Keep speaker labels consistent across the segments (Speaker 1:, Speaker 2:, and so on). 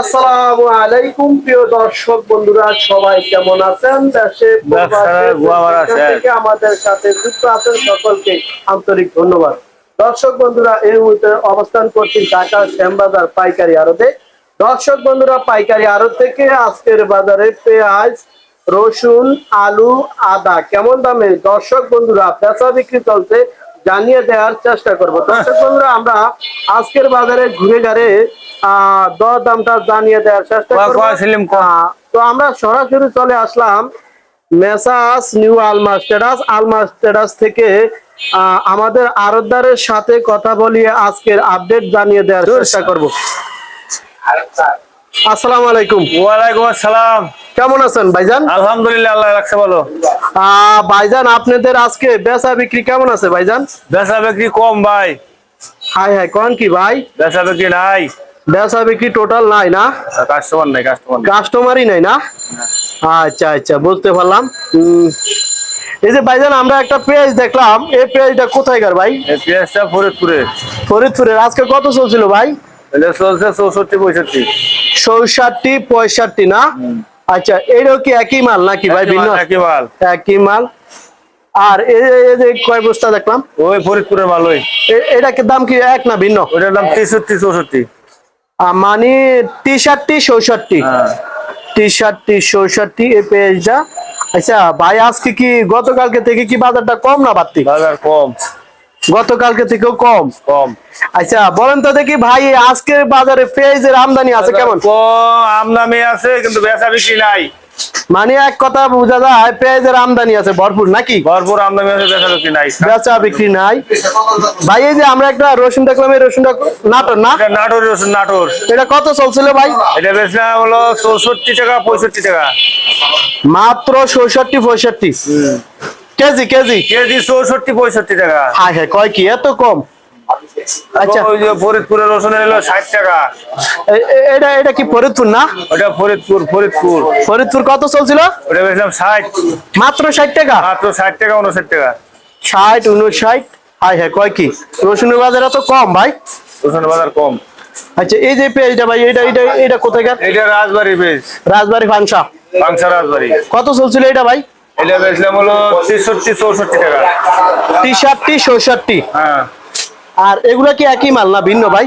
Speaker 1: আসসালামু আলাইকুম প্রিয় দর্শক বন্ধুরা সবাই কেমন আছেন? দেশে। থেকে আমাদের সাথে যুক্ত আছেন সকলকে আন্তরিক ধন্যবাদ। দর্শক বন্ধুরা এই মুহূর্তে অবস্থান করছি ঢাকা শ্যামবাজার পাইকারি আড়তে। দর্শক বন্ধুরা পাইকারি আড়ত থেকে আজকের বাজারে পেঁয়াজ রসুন আলু আদা কেমন দামে? দর্শক বন্ধুরা বেচা বিক্রি চলছে জানিয়ে দেওয়ার চেষ্টা করব। দর্শক বন্ধুরা আমরা আজকের বাজারে ঘুরে ঘাড়ে দর দামটা জানিয়ে দেওয়ার চেষ্টা তো আমরা সরাসরি চলে আসলাম messrs new Alma status Alma status থেকে আমাদের আরতদারের সাথে কথা বলিয়ে আজকের আপডেট জানিয়ে দেওয়ার চেষ্টা করব। আসসালামু আলাইকুম।
Speaker 2: ওয়ালাইকুম আসসালাম।
Speaker 1: কেমন আছেন ভাইজান?
Speaker 2: আলহামদুলিল্লাহ আল্লাহ রাখছে
Speaker 1: আহ, ভাইজান আপনাদের আজকে বেচা বিক্রি কেমন আছে ভাইজান?
Speaker 2: বেচা বিক্রি কম ভাই।
Speaker 1: হাই হাই কোন কি ভাই?
Speaker 2: বেচা বিক্রি নাই।
Speaker 1: বেচা বিক্রি টোটাল নাই না?
Speaker 2: কাস্টমার নাই কাস্টমার
Speaker 1: কাস্টমারই নাই না? আচ্ছা আচ্ছা বুঝতে পারলাম। এই যে ভাইজান আমরা একটা পেজ দেখলাম। এই পেজটা কোথায়কার ভাই?
Speaker 2: এই পেঁয়াজটা ফরিদপুরে।
Speaker 1: ফরিদপুরের। আজকে কত চলছিল ভাই?
Speaker 2: এটা চলছে চৌষট্টি পঁয়ষট্টি।
Speaker 1: চৌষট্টি পঁয়ষট্টি না? আচ্ছা এইটাও কি একই মাল নাকি ভাই ভিন্ন?
Speaker 2: একই মাল
Speaker 1: একই মাল। আর এই যে- এই যে কয় বস্তা দেখলাম?
Speaker 2: ওই ফরিদপুরের মাল ওই।
Speaker 1: এ- এটা কি দাম কি এক না ভিন্ন?
Speaker 2: ওইটার দাম তেষট্টি চৌষট্টি।
Speaker 1: মানে তেষট্টি চৌষট্টি তেষট্টি চৌষট্টি এই পেজটা আচ্ছা ভাই আজকে কি গতকালকে থেকে কি বাজারটা কম না বাড়তি?
Speaker 2: বাজার কম।
Speaker 1: গতকালকে থেকেও কম?
Speaker 2: কম।
Speaker 1: আচ্ছা বলেন তো দেখি ভাই আজকের বাজারে পেঁয়াজের আমদানি আছে কেমন?
Speaker 2: কম আমদানি আছে কিন্তু বেচা বিক্রি নাই।
Speaker 1: মানে এক কথা বোঝা যায় পেঁয়াজের আমদানি আছে ভরপুর নাকি?
Speaker 2: ভরপুর আমদামি আছে বেচা বিক্রি নাই।
Speaker 1: বেচা বিক্রি নাই। ভাই এই যে আমরা একটা রসুন দেখলাম এই রসুনটা নাটোর না?
Speaker 2: এটা নাটোর রসুন নাটোর।
Speaker 1: এটা কত চলছিল ভাই?
Speaker 2: এটা বেচলাম হলো চৌষট্টি টাকা পঁয়ষট্টি টাকা।
Speaker 1: মাত্র চৌষট্টি পঁয়ষট্টি। KG KG?
Speaker 2: কেজি চৌষট্টি পঁয়ষট্টি টাকা।
Speaker 1: হ্যাঁ হ্যাঁ কয় কি? এত কম। আচ্ছা।
Speaker 2: ওই যে ফরিদপুরের রসুন এলো ষাট টাকা।
Speaker 1: এ- এ- এটা এটা কি ফরিদপুর না?
Speaker 2: ওটা ফরিদপুর ফরিদপুর।
Speaker 1: ফরিদপুর কত চলছিল?
Speaker 2: ওটা বেচলাম ষাট।
Speaker 1: মাত্র ষাট টাকা?
Speaker 2: মাত্র ষাট টাকা উনষাট টাকা।
Speaker 1: ষাট উনষাট? হ্যাঁ হ্যাঁ কয় কি? রসুনের বাজার এত কম ভাই?
Speaker 2: রসুনের বাজার কম।
Speaker 1: আচ্ছা এই যে ভাই এটা এটা এটা কোথায়কার
Speaker 2: এটা রাজবাড়ি বেচ
Speaker 1: রাজবাড়ি ফাংসা
Speaker 2: পাংসা রাজবাড়ি।
Speaker 1: কত চলছিল এটা ভাই?
Speaker 2: এটা বেচলাম হলো তেষট্টি চৌষট্টি টাকা।
Speaker 1: টি শার্টটি চৌষট্টি।
Speaker 2: হ্যাঁ।
Speaker 1: আর এগুলা কি একই মাল না ভিন্ন ভাই?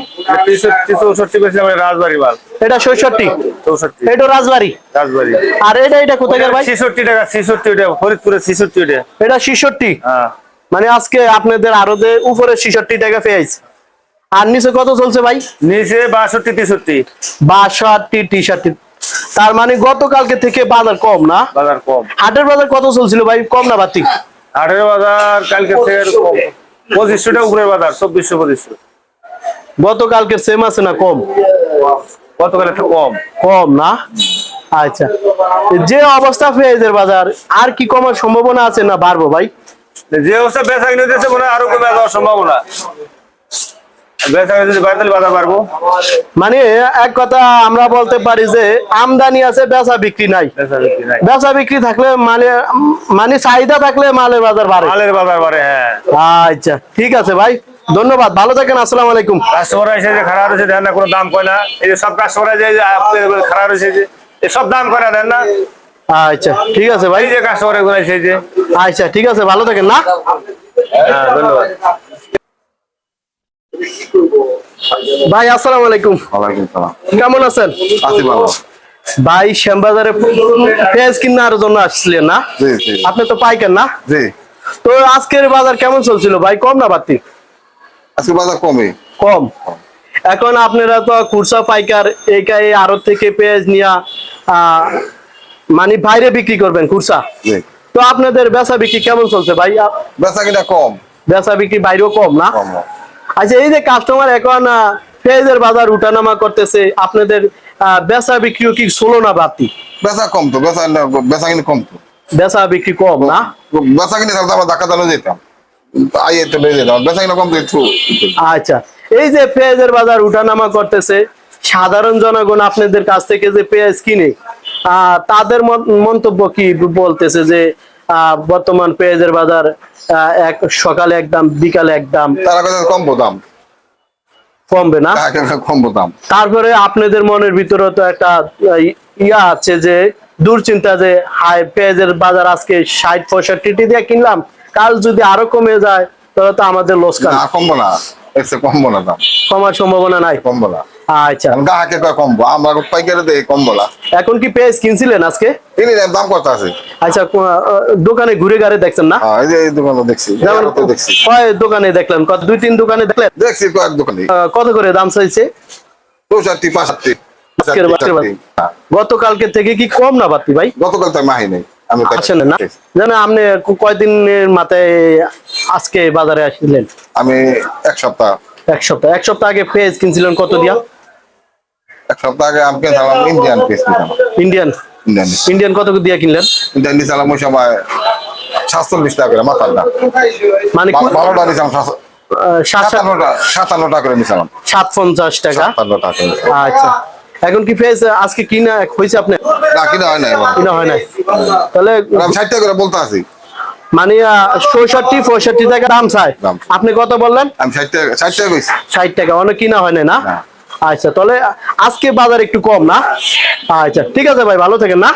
Speaker 2: চৌষট্টি রাজবাড়ি মাল।
Speaker 1: এটা চৌষট্টি?
Speaker 2: চৌষট্টি।
Speaker 1: এটা রাজবাড়ি?
Speaker 2: রাজবাড়ি।
Speaker 1: আর এটা এটা কোথায়কার ভাই?
Speaker 2: ছেষট্টি টাকা ছেষট্টি ওটা ফরিদপুরের ছেষট্টি ওটা
Speaker 1: এটা ছিষট্টি?
Speaker 2: হ্যাঁ।
Speaker 1: মানে আজকে আপনাদের আরও উপরে ছিষট্টি টাকা পেঁয়াজ আর নিচে কত চলছে ভাই?
Speaker 2: নিচে বাষট্টি তেষট্টি।
Speaker 1: বাষট্টি টি শার্টটি তার মানে গতকালকে থেকে বাজার কম না?
Speaker 2: বাজার কম।
Speaker 1: হাটের বাজার কত চলছিল ভাই? কম না বাতি
Speaker 2: হাটের বাজার কালকে থেকে কম। পঁচিশশো টাকা উপরে বাজার চব্বিশশো পঁচিশশো।
Speaker 1: গতকালকে সেম আছে না কম?
Speaker 2: গতকাল একটা কম।
Speaker 1: কম না? আচ্ছা। যে অবস্থা পেঁয়াজের বাজার আর কি কমার সম্ভাবনা আছে না বাড়বো ভাই?
Speaker 2: যে অবস্থা বেচা কিনে দিয়েছে মনে হয় আরও কমে যাওয়ার সম্ভাবনা বেচা কিনে যদি বাড়ি তাহলে বাজার পারব
Speaker 1: মানে এক কথা আমরা বলতে পারি যে আমদানি আছে বেচা বিক্রি নাই।
Speaker 2: বেচা বিক্রি
Speaker 1: থাকলে মানে মানে চাহিদা থাকলে মালের বাজার বাড়ে।
Speaker 2: মালের বাজার বাড়ে হ্যাঁ।
Speaker 1: আচ্ছা ঠিক আছে ভাই ধন্যবাদ ভালো থাকেন আসসালামু আলাইকুম।
Speaker 2: কাস্টমার এসে যে খারাপ হয়েছে দেন না কোনো দাম কয় না। এই যে সব কাস্টমার যে খারাপ হয়েছে যে সব দাম করে দেন না।
Speaker 1: আচ্ছা ঠিক আছে ভাই।
Speaker 2: যে কাস্টমার এগুলো এসে যে
Speaker 1: আচ্ছা ঠিক আছে ভালো থাকেন না?
Speaker 2: হ্যাঁ ধন্যবাদ।
Speaker 1: ভাই আসসালামু আলাইকুম।
Speaker 3: ওয়ালাইকুম সালাম।
Speaker 1: কেমন আছেন?
Speaker 3: আছি ভালো।
Speaker 1: ভাই শ্যামবাজারে পেঁয়াজ কিনার জন্য আসছিলেন না? আপনি তো পাইকার না?
Speaker 3: জি।
Speaker 1: তো আজকের বাজার কেমন চলছিল ভাই? কম না বাড়তি?
Speaker 3: আজকে বাজার কমে
Speaker 1: কম। এখন আপনারা তো খুরসা পাইকার এই আড়ত থেকে পেঁয়াজ নিয়া মানে বাইরে বিক্রি করবেন খুরসা তো আপনাদের বেচা বিক্রি কেমন চলছে ভাই?
Speaker 3: বেচা কিনা কম।
Speaker 1: বেচা বিক্রি বাইরেও কম না? আচ্ছা এই যে কাস্টমার এখন পেঁয়াজের বাজার উঠানামা করতেছে আপনাদের বেচা বিক্রিও কি ষোলো না বাতি
Speaker 3: বেচা কম তো বেচা বেচা কিনে কম তো।
Speaker 1: বেচা বিক্রি কম না?
Speaker 3: বেচা কিনে আমরা ধাক্কা চালু যেতাম আইয়ে তো বেরিয়ে যেতাম বেচা কিনা কম তো
Speaker 1: আচ্ছা এই যে পেঁয়াজের বাজার উঠানামা করতেছে সাধারণ জনগণ আপনাদের কাছ থেকে যে পেঁয়াজ কিনে আহ, তাদের মন- মন্তব্য কি বলতেছে যে বর্তমান পেঁয়াজের বাজার এক সকালে এক দাম বিকালে এক দাম
Speaker 3: তারা কাছে কম দাম। কমবে না? কমবো দাম।
Speaker 1: তারপরে আপনাদের মনের ভিতরে তো একটা ইয়া আছে যে দুশ্চিন্তা যে হাই পেঁয়াজের বাজার আজকে ষাট পঁয়ষট্টি দিয়ে কিনলাম। কাল যদি আরও কমে যায় তাহলে তো আমাদের লোসকান
Speaker 3: কমবো না। কমবো না দাম।
Speaker 1: কমার সম্ভাবনা নাই।
Speaker 3: কমবো না।
Speaker 1: আচ্ছা।
Speaker 3: কমবো আমরা পাইকারি দেই
Speaker 1: এখন কি পেঁয়াজ কিনছিলেন আজকে?
Speaker 3: এনে দাম কত আছে?
Speaker 1: আচ্ছা দোকানে ঘুরে গাড়ে দেখছেন না?
Speaker 3: এই যে দোকানে দেখছি
Speaker 1: যেমন
Speaker 3: এই আড়তে দেখছি।
Speaker 1: কয় দোকানে দেখলেন? কত দুই তিন দোকানে দেখলেন?
Speaker 3: দেখছি কয়েক দোকানে।
Speaker 1: কত করে দাম চাইছে?
Speaker 3: চৌষট্টি পাঁষট্টি
Speaker 1: আজকের বাজারে বাজার। গতকালকে থেকে কি কম না বাতি ভাই?
Speaker 3: গতকাল তো মাহি নেই আমি তাই-
Speaker 1: না? জানেন আপনি কয়দিনের মাথায় আজকে বাজারে আসছিলেন
Speaker 3: আমি এক সপ্তাহ।
Speaker 1: এক সপ্তাহ। এক সপ্তাহ আগে পেঁয়াজ কিনছিলেন কত দিয়া?
Speaker 3: এক সপ্তাহ আগে আমি ইন্ডিয়ান নিতাম
Speaker 1: ইন্ডিয়ান
Speaker 3: ইন্ডিয়ান
Speaker 1: ইন্ডিয়ান কত দিয়া কিনলেন?
Speaker 3: ইন্ডিয়ান নিছিলাম ওই সময় সাতচল্লিশ টাকা করে মাথার দাম।
Speaker 1: মানে
Speaker 3: বারোটা নিছিলাম সাতান্ন টাকা করে নিছিলাম
Speaker 1: সাত পঞ্চাশ টাকা?
Speaker 3: সাতান্ন টাকা
Speaker 1: আচ্ছা। এখন কি পেঁয়াজ আজকে কিনা হয়েছে আপনি?
Speaker 3: না কিনা হয় নাই
Speaker 1: কিনা হয় নাই। তাহলে
Speaker 3: ষাট টাকা করে বলতে আছি।
Speaker 1: মানে পঁয়ষট্টি টাকা দাম চাই।
Speaker 3: দাম।
Speaker 1: আপনি কত বললেন?
Speaker 3: আমি ষাট টাকা ষাট টাকা কইছি।
Speaker 1: ষাট টাকা অনেক কিনা হয় না। আচ্ছা তাহলে আজকে বাজার একটু কম না? আচ্ছা ঠিক আছে ভাই ভালো থাকেন না?